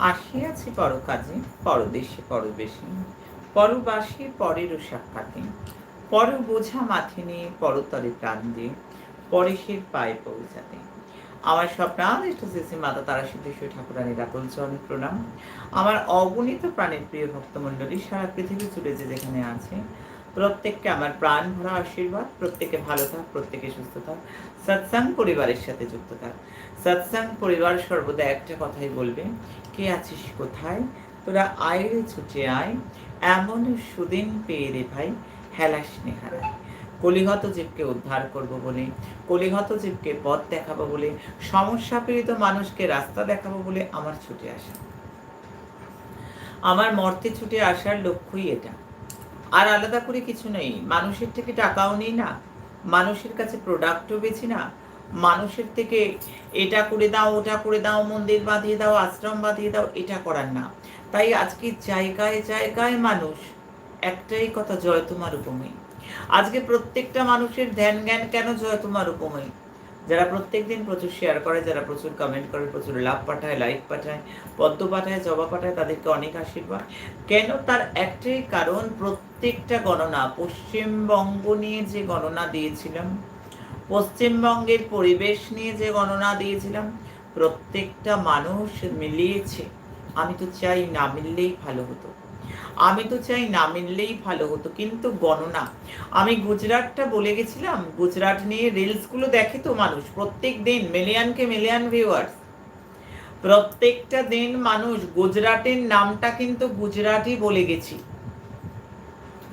আসিয়াছি পর কাজে পরদেশে পরবেশে, পরবাসী পরেরও সাক্ষাতে। পর বোঝা মাথে নিয়ে পরতরে প্রাণ দিয়ে পরেশের পায়ে পৌঁছাতে। আমার স্বপ্নাদিষ্ট শ্রী মাতা তারা সিদ্ধেশ্বরী ঠাকুরানীর রাতুল চরণ প্রণাম। আমার অগণিত প্রাণের প্রিয় ভক্তমণ্ডলী, সারা পৃথিবী জুড়ে যে যেখানে আছে, প্রত্যেককে আমার প্রাণ ভরা আশীর্বাদ, প্রত্যেকে ভালো থাক, প্রত্যেকে সুস্থ থাক। সৎসাং পরিবারের সাথে যুক্ত থাক। সৎসাং পরিবার সর্বদা একটা কথাই বলবে, কে আছিস কোথায়? তোরা আয় ছুটে আয়। এমন সুদিন পেয়ে রে ভাই, হেলাস নেহারায়। কলিহত জীবকে উদ্ধার করব বলে কলিহত জীবকে পথ দেখাবো বলে, সমস্যা পীড়িত মানুষকে রাস্তা দেখাবো বলে আমার ছুটে আসা। আমার মর্তে ছুটে আসার লক্ষ্যই এটা। আর আলাদা করে কিছু নেই। মানুষের থেকে টাকাও নেই না। মানুষের কাছে প্রোডাক্টও বেছি না। মানুষের থেকে এটা করে দাও, ওটা করে দাও, মন্দির বাঁধিয়ে দাও, আশ্রম বাঁধিয়ে দাও, এটা করার না। তাই আজকে জায়গায় জায়গায় মানুষ একটাই কথা, জয় তোমার উপময় আজকে প্রত্যেকটা মানুষের ধ্যান জ্ঞান কেন জয় তোমার উপময় যারা প্রত্যেক দিন প্রচুর শেয়ার করে, যারা প্রচুর কমেন্ট করে, প্রচুর লাভ পাঠায় লাইক পাঠায়, পদ্ম পাঠায়, জবা পাঠায়, তাদেরকে অনেক আশীর্বাদ। কেন তার একটাই কারণ, প্রত্যেকটা গণনা, পশ্চিমবঙ্গ নিয়ে যে গণনা দিয়েছিলাম পশ্চিমবঙ্গের পরিবেশ নিয়ে যে গণনা দিয়েছিলাম, প্রত্যেকটা মানুষ মিলিয়েছে। আমি তো চাই না মিললেই ভালো হতো। আমি তো চাই না মিললেই ভালো হতো, কিন্তু গণনা। আমি গুজরাটটা বলে গেছিলাম, গুজরাট নিয়ে রিলসগুলো দেখে তো মানুষ, প্রত্যেক দিন মিলিয়নকে মিলিয়ন ভিউয়ার্স প্রত্যেকটা দিন মানুষ গুজরাটের নামটা কিন্তু গুজরাটই বলে গেছি।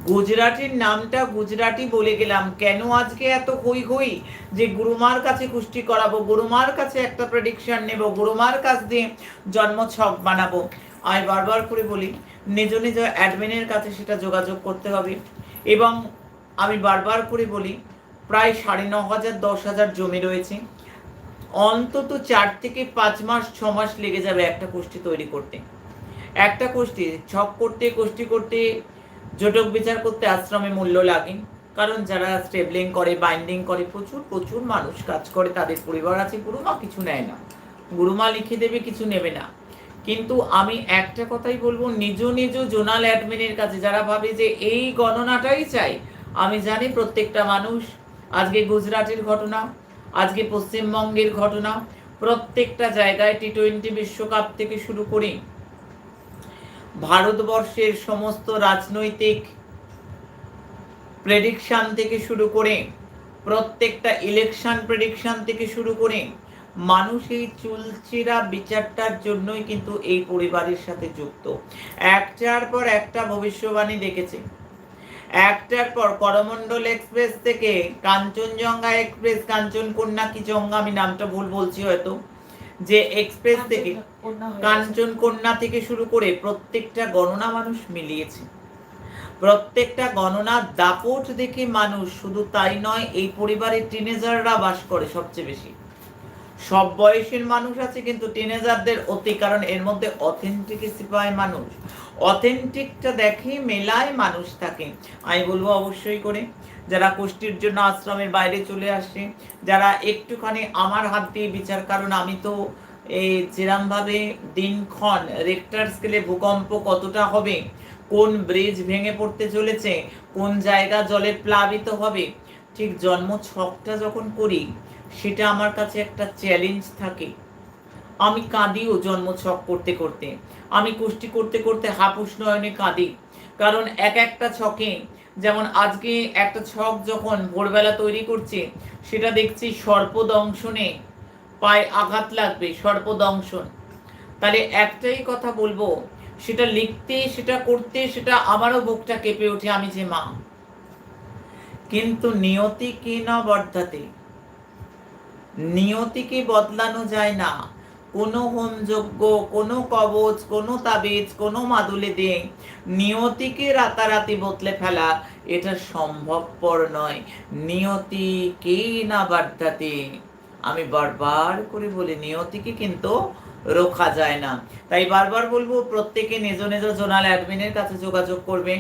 গুজরাটির নামটা গুজরাটি বলে গেলাম। কেন আজকে এত হই হই? যে গুরুমার কাছে কুষ্টি করাবো, গুরুমার কাছে একটা প্রেডিকশন নেব, গুরুমার কাছ দিয়ে জন্ম ছক বানাবো। আমি বারবার করে বলি, নিজ নিজ অ্যাডমিনের কাছে সেটা যোগাযোগ করতে হবে। এবং আমি বারবার করে বলি, প্রায় সাড়ে ন হাজার, দশ হাজার জমি রয়েছে। অন্তত চার থেকে পাঁচ মাস, ছ মাস লেগে যাবে একটা কোষ্ঠী তৈরি করতে। একটা কোষ্ঠী ছক করতে কোষ্ঠী করতে জটক বিচার করতে আশ্রমে মূল্য লাগে কারণ যারা স্টেবলিং করে, বাইন্ডিং করে, প্রচুর প্রচুর মানুষ কাজ করে, তাদের পরিবার আছে, গুরুমা কিছু নেয় না। গুরুমা লিখে দেবে, কিছু নেবে না। কিন্তু আমি একটা কথাই বলব, নিজ নিজ জোনাল অ্যাডমিনের কাছে যারা ভাবে যে এই গণনাটাই চাই, আমি জানি প্রত্যেকটা মানুষ, আজকে গুজরাটের ঘটনা, আজকে পশ্চিমবঙ্গের ঘটনা, প্রত্যেকটা জায়গায় টি টোয়েন্টি বিশ্বকাপ থেকে শুরু করে ভারতবর্ষের সমস্ত রাজনৈতিক প্রেডিকশন থেকে শুরু করে, প্রত্যেকটা ইলেকশন প্রেডিকশন থেকে শুরু করে, মানুষ এই চুলচিরা বিচারটার জন্যই কিন্তু এই পরিবারের সাথে যুক্ত। একটার পর একটা ভবিষ্যবাণী দেখেছে। একটার পর করমণ্ডল এক্সপ্রেস থেকে কাঞ্চনজঙ্ঘা এক্সপ্রেস কাঞ্চন কন্যা কি জঙ্গা আমি নামটা ভুল বলছি হয়তো। যে এক্সপ্রেস থেকে কাঞ্চন কন্যা থেকে শুরু করে প্রত্যেকটা গণনা মানুষ মিলিয়েছে। প্রত্যেকটা গণনার দাপট দেখে মানুষ শুধু তাই নয় এই পরিবারের টিনেজাররা বাস করে সবচেয়ে বেশি। সব বয়সের মানুষ আছে কিন্তু টিনেজারদের অতি কারণ এর মধ্যে অথেন্টিকেসি পায় মানুষ। অথেন্টিকটা দেখে মেলায় মানুষ থাকে। আমি বলব অবশ্যই করে। যারা কোষ্ঠীর জন্য আশ্রমের বাইরে চলে আসে, যারা একটুখানি আমার হাত দিয়ে বিচার, কারণ আমি তো এই যেরমভাবে দিনক্ষণ রেক্টার স্কেলে ভূকম্প কতটা হবে, কোন ব্রিজ ভেঙে পড়তে চলেছে, কোন জায়গা জলে প্লাবিত হবে, ঠিক জন্ম ছকটা যখন করি, সেটা আমার কাছে একটা চ্যালেঞ্জ থাকে। আমি কাঁদিও জন্ম ছক করতে করতে। আমি কুষ্টি করতে করতে হাপুস নয়নে কাঁদি, কারণ এক একটা ছকে যেমন আজকে একটা ছক যখন ভোরবেলা তৈরি করছে, সেটা দেখছি সর্পদংশনে পায়ে আঘাত লাগবে, সর্পদংশন। তাহলে একটাই কথা বলব, সেটা লিখতে, সেটা করতে, সেটা আমারও বুকটা কেঁপে ওঠে আমি যে মা। কিন্তু নিয়তি কি না বর্ধাতে নিয়তিকে বদলানো যায় না? কোনো হোমযজ্ঞ, কোনো কবচ, কোনো তাবিজ, কোনো মাদুলে দিয়ে নিয়তিকে রাতারাতি বদলে ফেলা এটা সম্ভবপর নয়। নিয়তিকে না বার্ধাতে আমি বারবার করে বলি, নিয়তিকে কিন্তু রোখা যায় না। তাই বারবার বলব, প্রত্যেকে নিজ নিজ জোনাল অ্যাডমিনের কাছে যোগাযোগ করবে।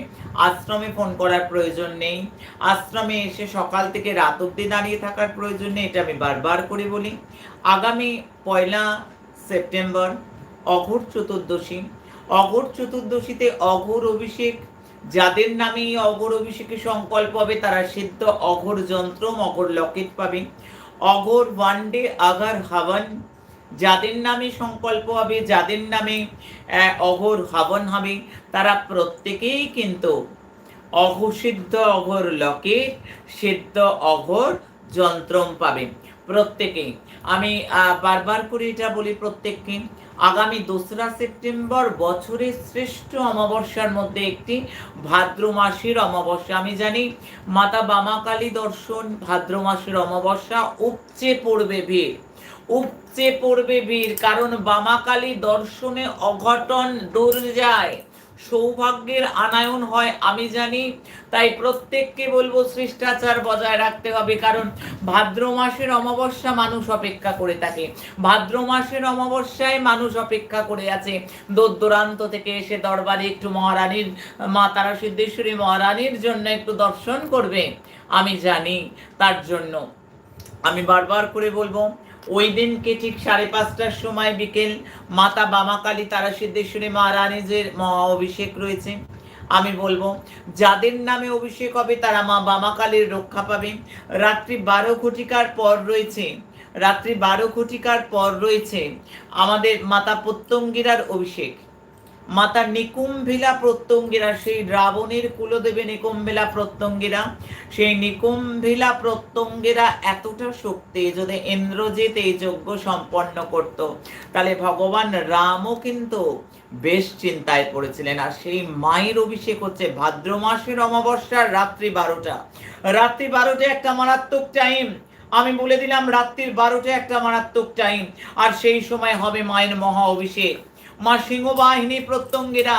আশ্রমে ফোন করার প্রয়োজন নেই। আশ্রমে এসে সকাল থেকে রাত অব্দি দাঁড়িয়ে থাকার প্রয়োজন নেই, এটা আমি বারবার করে বলি। আগামী পয়লা সেপ্টেম্বর, অঘোর চতুর্দশী। অঘোর চতুর্দশীতে অঘোর অভিষেক, যাদের নামে এই অঘোর অভিষেকে সংকল্প হবে, তারা সিদ্ধ অঘোর যন্ত্র অঘোর লকেট পাবে। অঘোর ওয়ান ডে আগার হাওয়ান যাদের নামে সংকল্প হবে, যাদের নামে অঘোর হাবন হবে, তারা প্রত্যেকেই কিন্তু অঘসিদ্ধ অঘোর লকে সিদ্ধ অঘোর যন্ত্রম পাবে। প্রত্যেকে। আমি বারবার করে এটা বলি প্রত্যেককে। আগামী দোসরা সেপ্টেম্বর বছরের শ্রেষ্ঠ অমাবস্যার মধ্যে একটি ভাদ্র মাসের অমাবস্যা। আমি জানি, মাতা বামাকালী দর্শন ভাদ্র মাসের অমাবস্যা উপচে পড়বে ভিড়। উপচে পড়বে ভিড়, কারণ বামাকালী দর্শনে অঘটন দূর যায়। সৌভাগ্যের আনায়ন হয়, আমি জানি। তাই প্রত্যেককে বলব শিষ্টাচার বজায় রাখতে হবে, কারণ ভাদ্র মাসের অমাবস্যা মানুষ অপেক্ষা করে থাকে। ভাদ্র মাসের অমাবস্যায় মানুষ অপেক্ষা করে আছে। দূর দূরান্ত থেকে এসে দরবারে একটু মহারানীর, মা তারা সিদ্ধেশ্বরী মহারানীর জন্য একটু দর্শন করবে, আমি জানি। তার জন্য আমি বারবার করে বলব ওই দিনকে ঠিক সাড়ে পাঁচটার সময় বিকেল মাতা বামা কালী তারা সিদ্ধেশ্বরী মহারানীজের মহা অভিষেক রয়েছে? আমি বলব, যাদের নামে অভিষেক হবে তারা মা বামাকালের রক্ষা পাবে। রাত্রি বারো ঘটিকার পর রয়েছে, রাত্রি বারো ঘটিকার পর রয়েছে আমাদের মাতা প্রত্যঙ্গিরার অভিষেক। মাতা নিকুম্ভিলা প্রত্যঙ্গিরা, সেই রাবণের কুলদেবী নিকুম্ভিলা প্রত্যঙ্গিরা। সেই নিকুম্ভিলা প্রত্যঙ্গিরা এতটা শক্তি যদি ইন্দ্রজিৎ এই যজ্ঞ সম্পন্ন করত, তাহলে ভগবান রামও কিন্তু বেশ চিন্তায় পড়েছিলেন। আর সেই মায়ের অভিষেক হচ্ছে ভাদ্র মাসের অমাবস্যার রাত্রি বারোটা। রাত্রি বারোটা একটা মারাত্মক টাইম আমি বলে দিলাম, রাত্রির বারোটা একটা মারাত্মক টাইম আর সেই সময় হবে মায়ের মহা অভিষেক। মা সিংহবাহিনী প্রত্যঙ্গেরা,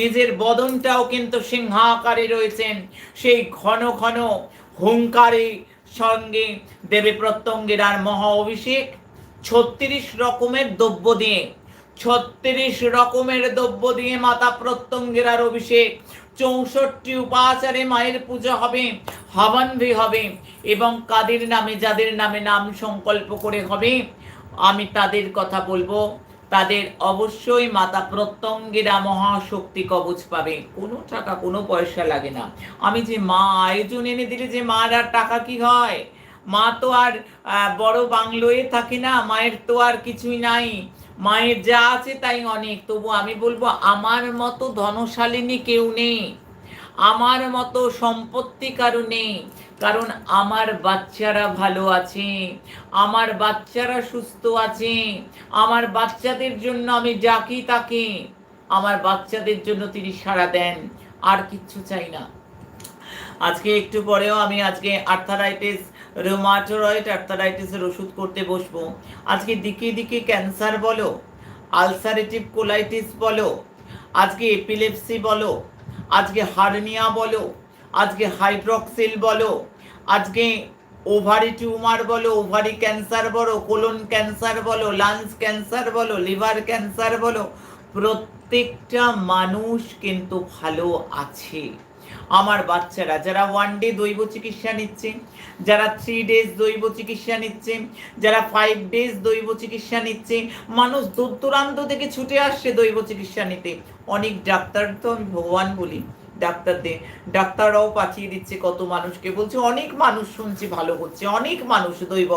নিজের বদনটাও কিন্তু সিংহাকারে রয়েছেন। সেই ঘন ঘন হুঙ্কারে সঙ্গে দেবী প্রত্যঙ্গেরার মহা অভিষেক। ছত্রিশ রকমের দ্রব্য দিয়ে, ছত্রিশ রকমের দ্রব্য দিয়ে মাতা প্রত্যঙ্গেরার অভিষেক। চৌষট্টি উপাচারে মায়ের পূজা হবে, হাবানভি হবে এবং কাদের নামে যাদের নামে নাম সংকল্প করে হবে, আমি তাদের কথা বলব। তাদের অবশ্যই মাতা প্রত্যঙ্গেরা মহাশক্তি কবচ পাবে। কোনো টাকা, কোনো পয়সা লাগে না। আমি যে মা, আয়োজন এনে দিলে যে মার আর টাকা কি হয়? মা তো আর বড় বাংলোয় থাকে না, মায়ের তো আর কিছুই নাই। মায়ের যা আছে তাই অনেক। তবু আমি বলব, আমার মতো ধনশালিনী কেউ নেই। আমার মতো সম্পত্তি কারও নেই, কারণ আমার বাচ্চারা ভালো আছে, আমার বাচ্চারা সুস্থ আছে, আমার বাচ্চাদের জন্য আমি ডাকি তাকে, আমার বাচ্চাদের জন্য তিনি সাড়া দেন, আর কিচ্ছু চাই না। আজকে একটু পরেও আমি আজকে আর্থারাইটিস রোমাটোরয়েড আর্থারাইটিসের ওষুধ করতে বসবো। আজকে দিকে দিকে ক্যান্সার বলো আলসারেটিভ কোলাইটিস বলো, আজকে এপিলেপসি বলো আজকে হার্নিয়া বলো, আজকে হাইড্রক্সিল বলো, আজকে ওভারি টিউমার বলো, ওভারি ক্যান্সার বলো, কোলন ক্যান্সার বলো, লাংস ক্যান্সার বলো, লিভার ক্যান্সার বলো প্রত্যেকটা মানুষ কিন্তু ভালো আছে। আমার বাচ্চারা যারা ওয়ান ডে দৈব চিকিৎসা নিচ্ছে, যারা থ্রি ডেজ দৈব চিকিৎসা নিচ্ছে, যারা ফাইভ ডেজ দৈব চিকিৎসা নিচ্ছে, মানুষ দূর দূরান্ত থেকে ছুটে আসছে দৈব চিকিৎসা নিতে। অনেক ডাক্তার তো আমি ভগবান বলি, ডাক্তারদের, ডাক্তাররাও পাঠিয়ে দিচ্ছে কত মানুষকে। বলছে, অনেক মানুষ শুনছি ভালো হচ্ছে, অনেক মানুষ দৈব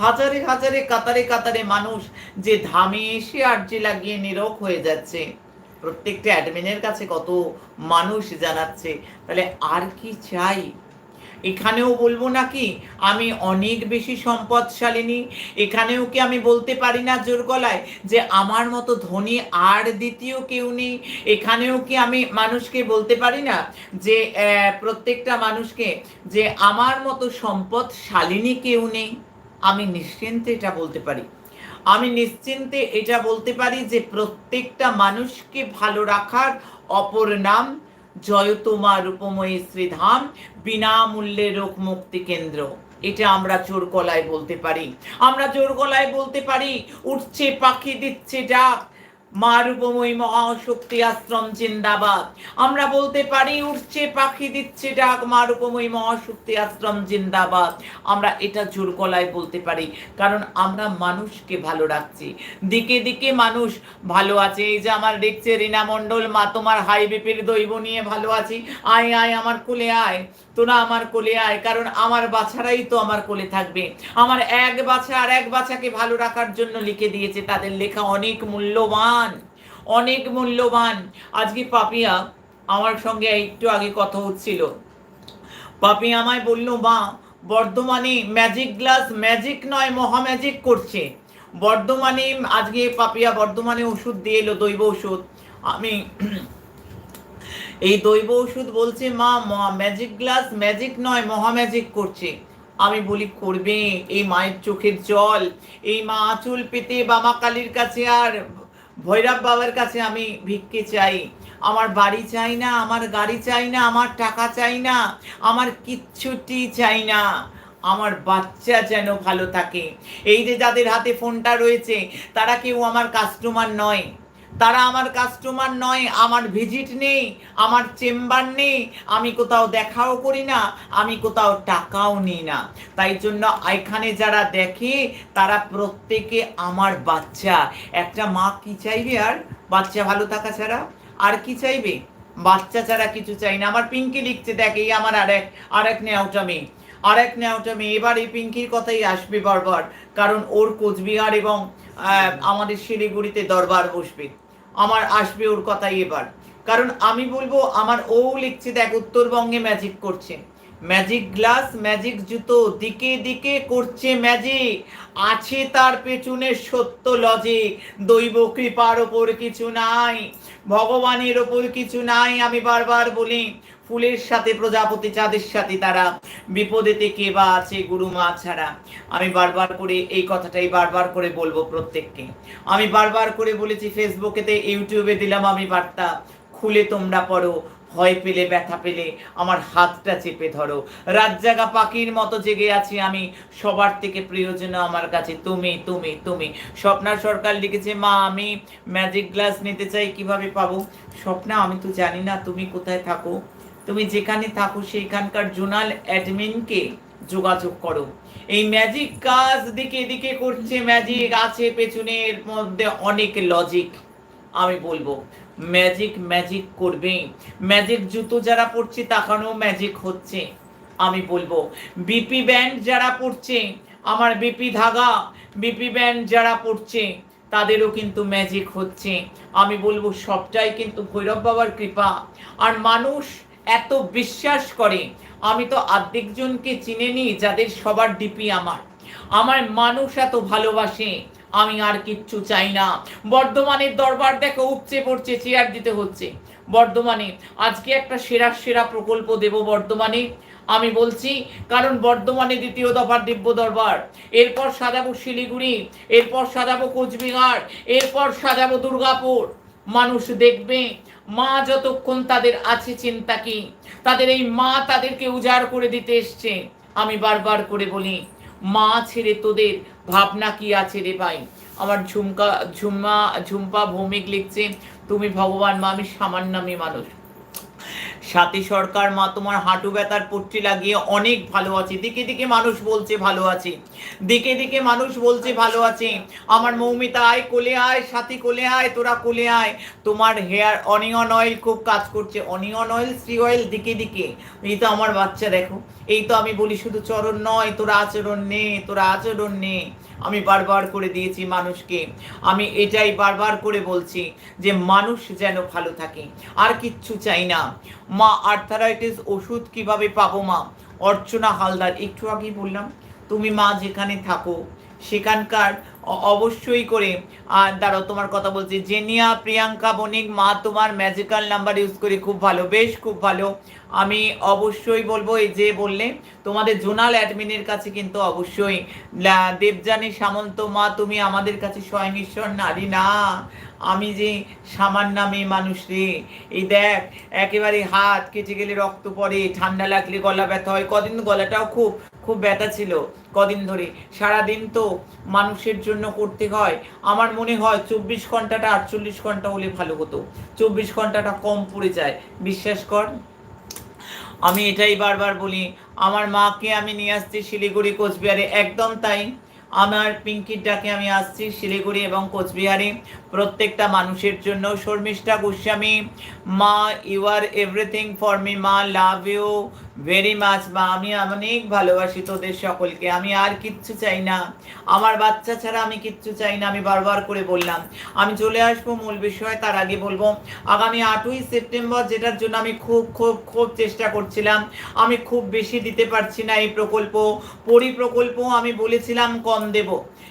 হাজারে হাজারে, কাতারে কাতারে মানুষ যে ধামে এসে আর্জি লাগিয়ে নিরোগ হয়ে যাচ্ছে। প্রত্যেকটা অ্যাডমিনের কাছে কত মানুষ জানাচ্ছে। তাহলে আর কি চাই? এখানেও বলব নাকি, আমি অনেক বেশি সম্পদশালিনী। এখানেও কি আমি বলতে পারি না জোর গলায় যে আমার মতো ধনী আর দ্বিতীয় কেউ নেই? এখানেও কি আমি মানুষকে বলতে পারি না যে প্রত্যেকটা মানুষকে যে আমার মতো সম্পদশালিনী কেউ নেই? আমি নিশ্চিন্তে এটা বলতে পারি। আমি নিশ্চিন্তে এটা বলতে পারি যে প্রত্যেকটা মানুষকে ভালো রাখার অপর নাম জয় তোমার রূপময়ী শ্রীধাম, বিনামূল্যে রোগ মুক্তি কেন্দ্র। এটা আমরা জোর গলায় বলতে পারি। আমরা জোর গলায় বলতে পারি, উঠছে পাখি, দিচ্ছে ডাক। মা রূপময়ী মহাশক্তি আশ্রম জিন্দাবাদ। আমরা বলতে পারি উঠছে পাখি দিচ্ছে ডাক মা রূপময়ী মহাশক্তি আশ্রম জিন্দাবাদ। আমরা এটা জোর গলায় বলতে পারি, কারণ আমরা মানুষকে ভালো রাখছি। দিকে দিকে মানুষ ভালো আছে, এই যে আমার দেখছে রিনা মণ্ডল, মা তোমার হাই বিপির দৈব নিয়ে ভালো আছি। আয় আয়, আমার কোলে আয়। তোরা আমার কোলে আয়, কারণ আমার বাছারাই তো আমার কোলে থাকবে। আমার এক বাছা আর এক বাছাকে ভালো রাখার জন্য লিখে দিয়েছে, তাদের লেখা অনেক মূল্যবান। অনেক মূল্যবান। আজকে পাপিয়া আমার সঙ্গে একটু আগে কথা হচ্ছিল। পাপিয়া আমায় বলল, মা, বর্ধমানে ম্যাজিক গ্লাস ম্যাজিক নয়, মহা ম্যাজিক করছে। বর্ধমানে, আজকে পাপিয়া বর্ধমানে ওষুধ দিয়ে এলো, দৈব ওষুধ। আমি এই দৈব ওষুধ বলছে, মা ম্যাজিক গ্লাস ম্যাজিক নয়, মহা ম্যাজিক করছে। আমি বলি, করবে, এই মায়ের চোখের জল, এই মা আঁচল পেতে বাবা কালীর কাছে আর ভৈরব বাবার কাছে আমি ভিক্ষে চাই। আমার বাড়ি চাই না, আমার গাড়ি চাই না, আমার টাকা চাই না, আমার কিচ্ছুটি চাই না। আমার বাচ্চা যেন ভালো থাকে। এই যে যাদের হাতে ফোনটা রয়েছে, তারা কেউ আমার কাস্টমার নয়। তারা আমার কাস্টমার নয়, আমার ভিজিট নেই, আমার চেম্বার নেই, আমি কোথাও দেখাও করি না, আমি কোথাও টাকাও নিই না। তাই জন্য এখানে যারা দেখে, তারা প্রত্যেকে আমার বাচ্চা। একটা মা কি চাইবে আর? বাচ্চা ভালো থাকা ছাড়া? আর কি চাইবে? বাচ্চা ছাড়া কিছু চাই না। আমার পিঙ্কি লিখছে, দেখ, এই আমার আরেক আরেক নেওয়াটা মেয়ে। আরেক নেওয়াটা মেয়ে। এবার এই পিঙ্কির কথাই আসবে বারবার। কারণ ওর কোচবিহার এবং আমাদের শিলিগুড়িতে দরবার বসবে। আমার আসবে ওর কথাই এবার। কারণ আমি বলব, আমার ও লিখছে, দেখ, উত্তরবঙ্গে ম্যাজিক করছে। ম্যাজিক গ্লাস ম্যাজিক জুতো, দিকে দিকে করছে ম্যাজিক আছে তার পেছনে সত্য লজিক দৈব কৃপার ওপর কিছু নাই। ভগবানের ওপর কিছু নাই, আমি বারবার বলি। ফুলের সাথে, প্রজাপতি চাঁদের সাথে তারা বিপদেতে কে বা আছে গুরু মা ছাড়া। আমি বারবার করে এই কথাটাই বারবার করে বলব প্রত্যেককে। আমি বারবার করে বলেছি, ফেসবুকেতে, ইউটিউবে দিলাম আমি বার্তা। খুলে তোমরা পড়ো, ভয় পেলে, ব্যথা পেলে, আমার হাতটা চেপে ধরো। রাত জাগা পাখির মতো জেগে আছি আমি, সবার থেকে প্রিয়জন আমার কাছে তুমি তুমি তুমি। স্বপ্না সরকার লিখেছে, মা, আমি ম্যাজিক গ্লাস নিতে চাই, কীভাবে পাবো? স্বপ্না, আমি তো জানি না, তুমি কোথায় থাকো? তুমি যেখানে থাকো, সেইখানকার জোনাল অ্যাডমিনকে যোগাযোগ করো। এই ম্যাজিক কাজ দিকে দিকে করছে ম্যাজিক আছে পেছনের মধ্যে অনেক লজিক আমি বলব ম্যাজিক ম্যাজিক করবে। ম্যাজিক জুতো যারা পড়ছে তাকানো ম্যাজিক হচ্ছে। আমি বলব বিপি ব্যান্ড যারা পড়ছে আমার বিপি ধাগা বিপি ব্যান্ড যারা পড়ছে তাদেরও কিন্তু ম্যাজিক হচ্ছে। আমি বলব, সবটাই কিন্তু ভৈরব বাবার কৃপা। আর মানুষ এত বিশ্বাস করে। আমি তো আর্ধেক জনকে চিনে নিই যাদের সবার ডিপি আমার। আমার মানুষ এত ভালোবাসে, আমি আর কিচ্ছু চাই না। বর্ধমানের দরবার দেখো, উপচে পড়ছে, চেয়ার দিতে হচ্ছে। বর্ধমানে, আজকে একটা সেরা সেরা প্রকল্প দেব বর্ধমানে। আমি বলছি, কারণ বর্ধমানে দ্বিতীয় দফার দিব্য দরবার। এরপর সাজাবো শিলিগুড়ি, এরপর সাজাবো কোচবিহার, এরপর সাজাবো দুর্গাপুর। মানুষ দেখবে মা যতক্ষণ তাদের আছে চিন্তা কি? তাদের এই মা তাদেরকে উজাড় করে দিতে এসছে। আমি বারবার করে বলি, মা ছেড়ে তোদের ভাবনা কি আছে রে ভাই? আমার ঝুমকা, ঝুমা, ঝুম্পা ভৌমিক লিখছে, তুমি ভগবান, মা, আমি সামান্য মানুষ। সাথী সরকার, মা তোমার হাঁটু ব্যথার পট্টি লাগিয়ে অনেক ভালো আছে। দিকে দিকে মানুষ বলছে ভালো আছে। দিকে দিকে মানুষ বলছে ভালো আছে। আমার মৌমিতা, আয়, কোলে আয়, সাথী কোলে আয়, তোরা কোলে আয়। তোমার হেয়ার অনিয়ন অয়েল খুব কাজ করছে। অনিয়ন অয়েল শ্রী অয়েল দিকে দিকে। এই তো আমার বাচ্চা, দেখো। এই তো আমি বলি শুধু চরণ নয়, তোরা আচরণ নে, তোরা আচরণ নে। আমি বারবার করে দিয়েছি মানুষকে। আমি এটাই বারবার করে বলছি যে মানুষ যেন ভালো থাকে। আর কিচ্ছু চাই না। মা আর্থারাইটিস ওষুধ কীভাবে পাবো মা? অর্চনা হালদার, একটু আগেই বললাম, তুমি মা যেখানে থাকো, সেখানকার অবশ্যই করে, আর দাঁড়াও, তোমার কথা বলছি। জেনিয়া প্রিয়াঙ্কা বণিক, মা তোমার ম্যাজিক্যাল নাম্বার ইউজ করে খুব ভালো, বেশ খুব ভালো। আমি অবশ্যই বলব, এই যে বললে, তোমাদের জোনাল অ্যাডমিনের কাছে কিন্তু অবশ্যই। দেবযানী সামন্ত মা, তুমি আমাদের কাছে স্বয়ং ঈশ্বর নারী না। আমি যে সামান্য মেয়ে মানুষ রে, এই দেখ, একেবারে হাত কেটে গেলে রক্ত পড়ে, ঠান্ডা লাগলে গলা ব্যথা হয়। কদিন গলাটাও খুব খুব ব্যথা ছিল কদিন ধরে। সারাদিন তো মানুষের জন্য করতে হয়। আমার মনে হয় চব্বিশ ঘন্টাটা আটচল্লিশ ঘণ্টা হলে ভালো হতো। চব্বিশ ঘন্টাটা কম পড়ে যায়। বিশ্বাস কর। আমি এটাই বারবার বলি, আমার মাকে আমি নিয়ে আসছি শিলিগুড়ি কোচবিহারে। একদম তাই। আমার পিঙ্কির ডাকে আমি আসছি শিলিগুড়ি এবং কোচবিহারে। প্রত্যেকটা মানুষের জন্য। শর্মিষ্ঠা গোস্বামী, মা you are everything for me মা লাভ ইউ ভেরি মাচ মা, আমি অনেক ভালোবাসি তোদের সকলকে। আমি আর কিচ্ছু চাই না। আমার বাচ্চা ছাড়া আমি কিচ্ছু চাই না, আমি বারবার করে বললাম। আমি চলে আসব মূল বিষয়, তার আগে বলব, আগামী আটই সেপ্টেম্বর, যেটার জন্য আমি খুব খুব খুব চেষ্টা করছিলাম, আমি খুব বেশি দিতে পারছি না এই প্রকল্প। পরিপ্রকল্প আমি বলেছিলাম কম দেব।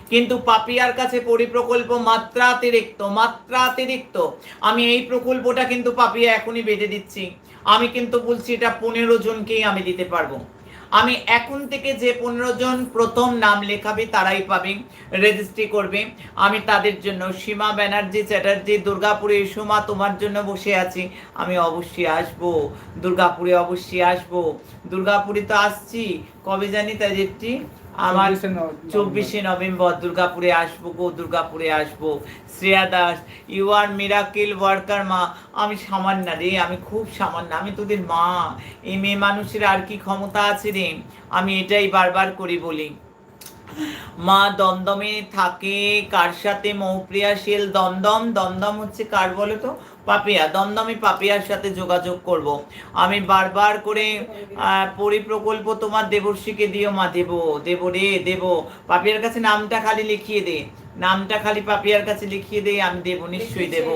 কিন্তু পাপিয়ার কাছে পরিপ্রকল্প মাত্রাতিরিক্ত মাত্রাতিরিক্ত। আমি এই প্রকল্পটা কিন্তু পাপিয়া এখনই বেঁধে দিচ্ছি। আমি কিন্তু বলছি এটা পনেরো জনকেই আমি দিতে পারব। আমি এখন থেকে যে পনেরো জন প্রথম নাম লেখাবে তারাই পাবে রেজিস্ট্রি করবে। আমি তাদের জন্য সীমা ব্যানার্জি চ্যাটার্জি, দুর্গাপুরে এসো মা তোমার জন্য বসে আছি। আমি অবশ্যই আসব, দুর্গাপুরে অবশ্যই আসব। দুর্গাপুরে তো আসছি, কবে জানি তাদেরটি আমার 24 চব্বিশে নভেম্বর দুর্গাপুরে আসব গো দুর্গাপুরে আসব। Shreya Das you are miracle worker মা। আমি সামান্য রে আমি খুব সামান্য আমি তোদের মা। এই মেয়ে মানুষের আর কি ক্ষমতা আছে রে? আমি এটাই বারবার করে বলি। মা দমদমে থাকে কার সাথে মৌপ্রিয়া শীল দমদম দমদম হচ্ছে কার বলো তো? পাপিয়া দমদমি পাপিয়ার সাথে যোগাযোগ করব। আমি বারবার করে পরিপ্রকল্প তোমার দেবর্ষীকে দিও মা দেব দেব রে দেব। পাপিয়ার কাছে নামটা খালি লিখিয়ে দে। নামটা খালি পাপিয়ার কাছে লিখিয়ে দে আমি দেব নিশ্চয়ই দেব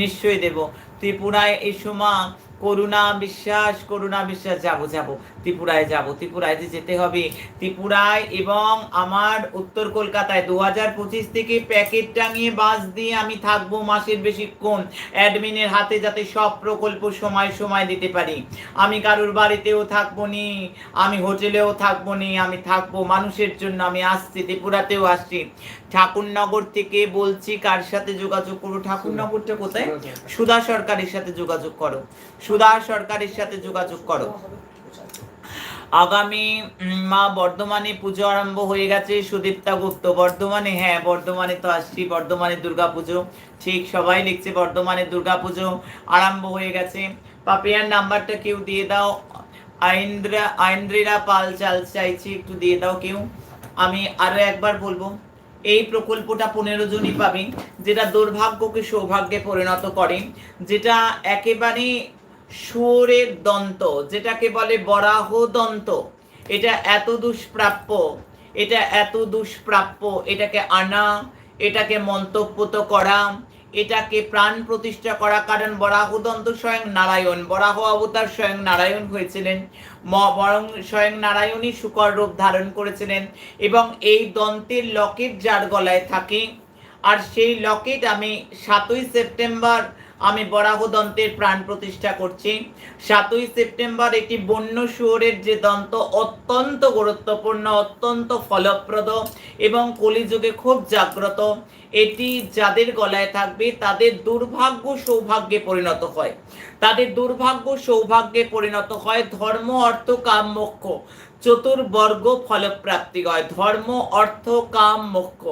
নিশ্চয়ই দেব। ত্রিপুরায় এসো মা করুণা বিশ্বাস করুণা বিশ্বাস, যাব যাব। ত্রিপুরায় যাব। ত্রিপুরায় যে যেতে হবে। ত্রিপুরায় এবং আমার উত্তর কলকাতায় দু হাজার পঁচিশ থেকে প্যাকেট টাঙিয়ে বাস দিয়ে আমি থাকব মাসের বেশিক্ষণ। অ্যাডমিনের হাতে যাতে সব প্রকল্প সময় সময় দিতে পারি। আমি কারোর বাড়িতেও থাকব নি, আমি হোটেলেও থাকব নি, আমি থাকব মানুষের জন্য, আমি আসছি, ত্রিপুরাতেও আসছি। ঠাকুরনগর থেকে বলছি কার সাথে যোগাযোগ করব? ঠাকুরনগরটা কোথায়? সুধা সরকারের সাথে যোগাযোগ করো। সুধা সরকারের সাথে যোগাযোগ করো। আগামী মা বর্ধমানে পুজো আরম্ভ হয়ে গেছে। সুদীপ্তা গুপ্ত, বর্ধমানে? হ্যাঁ বর্ধমানে তো আসছি। বর্ধমানে দুর্গা পুজো ঠিক সবাই লিখছে বর্ধমানে দুর্গা পুজো আরম্ভ হয়ে গেছে। পাপিয়ার নাম্বারটা কেউ দিয়ে দাও। আইন্দ্রা, আইন্দ্রিরা পাল চাল চাইছি, একটু দিয়ে দাও কেউ। আমি আরও একবার বলব এই প্রকল্পটা পনেরো জনই পাবেন যেটা দুর্ভাগ্যকে সৌভাগ্যে পরিণত করেন যেটা একেবারে সুরের দন্ত, যেটাকে বলে বরাহ দন্ত। এটা এত দুষ্প্রাপ্য, এটা এত দুষ্প্রাপ্য, এটাকে আনা, এটাকে মন্তব্যত করা এটাকে প্রাণ প্রতিষ্ঠা করা কারণ বরাহদন্ত স্বয়ং নারায়ণ। বরাহ অবতার স্বয়ং নারায়ণ হয়েছিলেন। বরং স্বয়ং নারায়ণই শুকর রূপ ধারণ করেছিলেন এবং এই দন্তের লকেট যার গলায় থাকে। আর সেই লকেট আমি সাতই সেপ্টেম্বর আমি বরাহ দন্তের প্রাণ প্রতিষ্ঠা করছি। সাতই সেপ্টেম্বর একটি বন্য শুয়োরের যে দন্ত অত্যন্ত গুরুত্বপূর্ণ, অত্যন্ত ফলপ্রদ এবং কলিযুগে খুব জাগ্রত, এটি যাদের গলায় থাকবে তাদের দুর্ভাগ্য সৌভাগ্যে পরিণত হয়। তাদের দুর্ভাগ্য সৌভাগ্যে পরিণত হয় ধর্ম, অর্থ, কাম, মোক্ষ। চতুর্বর্গ ফলপ্রাপ্তি হয়। ধর্ম, অর্থ, কাম, মোক্ষ।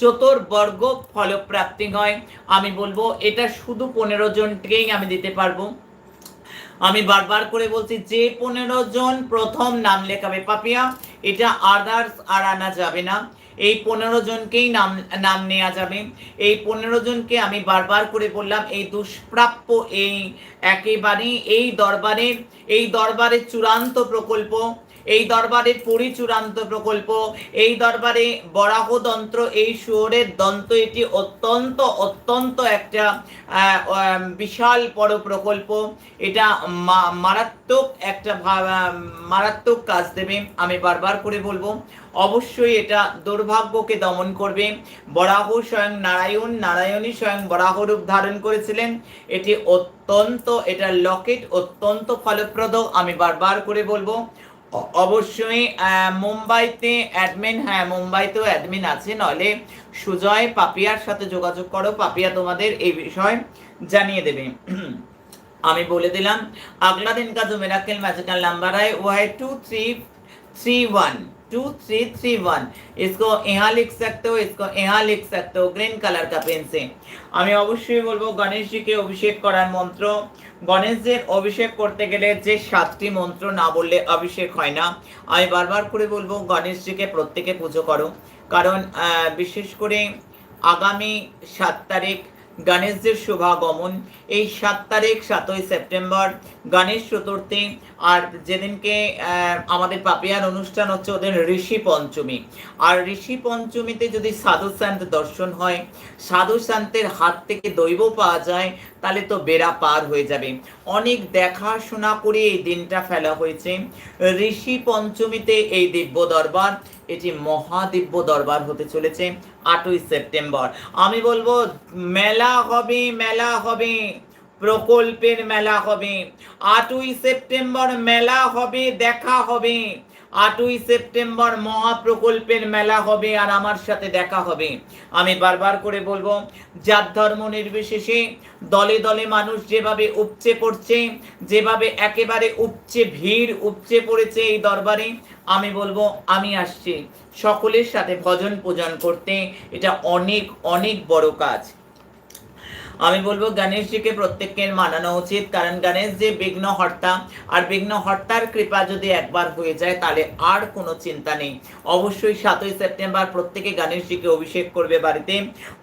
চতুর্বর্গ ফলপ্রাপ্তি হয় আমি বলব, এটা শুধু পনেরো জনকেই আমি দিতে পারব। আমি বারবার করে বলছি, যে পনেরো জন প্রথম নাম লেখাবে, পাপিয়া, এটা আদার্স আর আনা যাবে না। এই পনেরো জনকেই নাম নাম নেওয়া যাবে। এই পনেরো জনকে আমি বারবার করে বললাম, এই দুষ্প্রাপ্য এই একেবারে এই দরবারের এই দরবারের চূড়ান্ত প্রকল্প এই দরবারের পরিচূড়ান্ত প্রকল্প, এই দরবারে বরাহ দন্ত্র এই শুয়োরের দন্ত, এটি অত্যন্ত অত্যন্ত একটা বিশাল বড় প্রকল্প। এটা মারাত্মক একটা মারাত্মক কাজ দেবে, আমি বারবার করে বলব। অবশ্যই এটা দুর্ভাগ্যকে দমন করবে। বরাহ স্বয়ং নারায়ণ, নারায়ণই স্বয়ং বরাহ রূপ ধারণ করেছিলেন। এটি অত্যন্ত, এটা লকেট অত্যন্ত ফলপ্রদ, আমি বারবার করে বলব। অবশ্যই আহ, মুম্বাইতে অ্যাডমিন হ্যাঁ মুম্বাইতেও অ্যাডমিন আছে নলে সুজয় পাপিয়ার সাথে যোগাযোগ করো পাপিয়া তোমাদের এই বিষয় জানিয়ে দেবে আমি বলে দিলাম আগলা দিন का जो मेराकल मैजिकल नंबर है वो है two three three one two three three one इसको यहाँ लिख सकते हो इसको यहाँ लिख सकते हो ग्रीन कलर का पेन से আমি অবশ্যই বলবো গণেশজিকে অভিষেক করার মন্ত্র গণেশজির অভিষেক করতে গেলে যে সাতটি মন্ত্র না বললে অভিষেক হয় না। আমি বারবার করে বলব, গণেশজিকে প্রত্যেকে পুজো করো। কারণ বিশেষ করে আগামী সাত তারিখ গণেশজির শুভাগমন। এই সাত তারিখ, সাতই সেপ্টেম্বর গণেশ চতুর্থী আর যেদিনকে আমাদের পাপিয়ার অনুষ্ঠান হচ্ছে ওদের ঋষি পঞ্চমী। আর ঋষি পঞ্চমীতে যদি সাধু শান্ত দর্শন হয়, সাধু শান্তের হাত থেকে দৈব পাওয়া যায়, তাহলে তো বেড়া পার হয়ে যাবে। অনেক দেখাশোনা করে এই দিনটা ফেলা হয়েছে। ঋষি পঞ্চমীতে এই দিব্য দরবার, এটি মহাদিব্য দরবার হতে চলেছে আটই সেপ্টেম্বর। আমি বলব, মেলা হবে মেলা হবে। প্রকল্পের মেলা হবে। আটই সেপ্টেম্বর মেলা হবে, দেখা হবে। আটই সেপ্টেম্বর মহাপ্রকল্পের মেলা হবে আর আমার সাথে দেখা হবে। আমি বারবার করে বলব, জাত ধর্ম নির্বিশেষে দলে দলে মানুষ যেভাবে উপচে পড়ছে, যেভাবে একেবারে উপচে ভিড় উপচে পড়েছে এই দরবারে, আমি বলব, আমি আসছি সকলের সাথে ভজন পূজন করতে। এটা অনেক অনেক বড় কাজ। আমি বলব গণেশজিকে প্রত্যেকের মানানো উচিত, কারণ গণেশ যে বিঘ্ন হর্তা, আর বিঘ্ন হর্তার কৃপা যদি একবার হয়ে যায়, তাহলে আর কোনো চিন্তা নেই। অবশ্যই সাতই সেপ্টেম্বর প্রত্যেকে গণেশজিকে অভিষেক করবে বাড়িতে।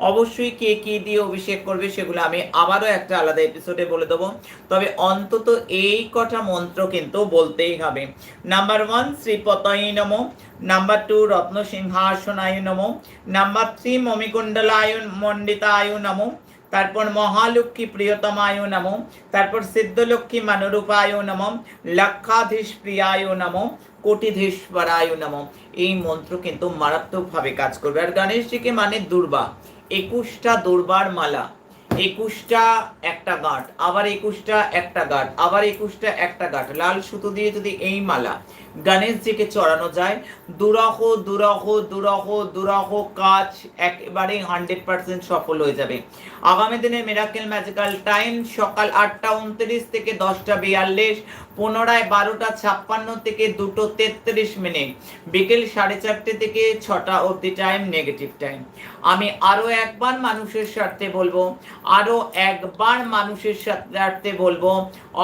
অবশ্যই কে কি দিয়ে অভিষেক করবে সেগুলো আমি আবারও একটা আলাদা এপিসোডে বলে দেবো। তবে অন্তত এই কটা মন্ত্র কিন্তু বলতেই হবে। নাম্বার ওয়ান শ্রীপতয়ী নম। নাম্বার টু রত্ন সিংহাসনায় নম। নাম্বার থ্রি মমিকুণ্ডলায় মণ্ডিতায় নম। তারপর মহালক্ষ্মী প্রিয়তমায় নম, তারপর সিদ্ধলক্ষ্মী মানরূপায় নম লক্ষাধীশ প্রিয়ায় নম, কোটিধীশ্বরায় নম। এই মন্ত্র কিন্তু মারাত্মকভাবে কাজ করবে। আর গণেশজিকে মানে দুর্বা। একুশটা দুর্বার মালা। একুশটা একটা গাঁট, আবার একুশটা একটা গাঁট, আবার একুশটা একটা গাঁট। লাল সুতো দিয়ে যদি এই মালা গণেশজিকে চড়ানো যায়। দুরহ দুরহ দুরহ দুরহ কাজ একেবারে হান্ড্রেড পার্সেন্ট সফল হয়ে যাবে। আগামী দিনে মিরাকেল ম্যাজিক্যাল টাইম সকাল আটটা উনত্রিশ থেকে দশটা বিয়াল্লিশ পুনরায় বারোটা ছাপ্পান্ন থেকে দুটো তেত্রিশ মিনিট। বিকেল সাড়ে চারটে থেকে ছটা অবধি টাইম নেগেটিভ টাইম। আমি আরও একবার মানুষের স্বার্থে বলব আরও একবার মানুষের স্বার্থে বলব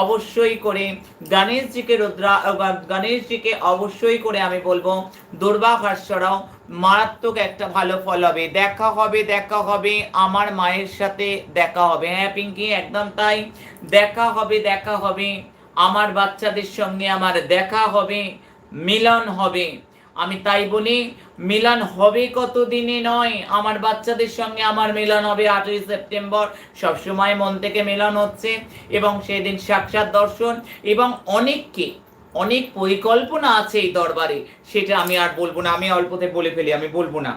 অবশ্যই করে গণেশজিকে রুদ্রা আহ, গণেশজিকে অবশ্যই করে আমি বলব দুর্বাঘাস ছড়াও মারাত্মক একটা ভালো ফল হবে। দেখা হবে দেখা হবে, আমার মায়ের সাথে দেখা হবে। হ্যাঁ পিঙ্কি, একদম তাই। দেখা হবে দেখা হবে, আমার বাচ্চাদের সঙ্গে আমার দেখা হবে, মিলন হবে। আমি তাই বলি, মিলন হবে কত দিনে নয়, আমার বাচ্চাদের সঙ্গে আমার মিলন হবে আটই সেপ্টেম্বর। সবসময় মন থেকে মিলন হচ্ছে এবং সেদিন সাক্ষাৎ দর্শন এবং অনেককে অনেক পরিকল্পনা আছে এই দরবারে, সেটা আমি আর বলব না, আমি অল্পতে বলে ফেলি, আমি বলব না।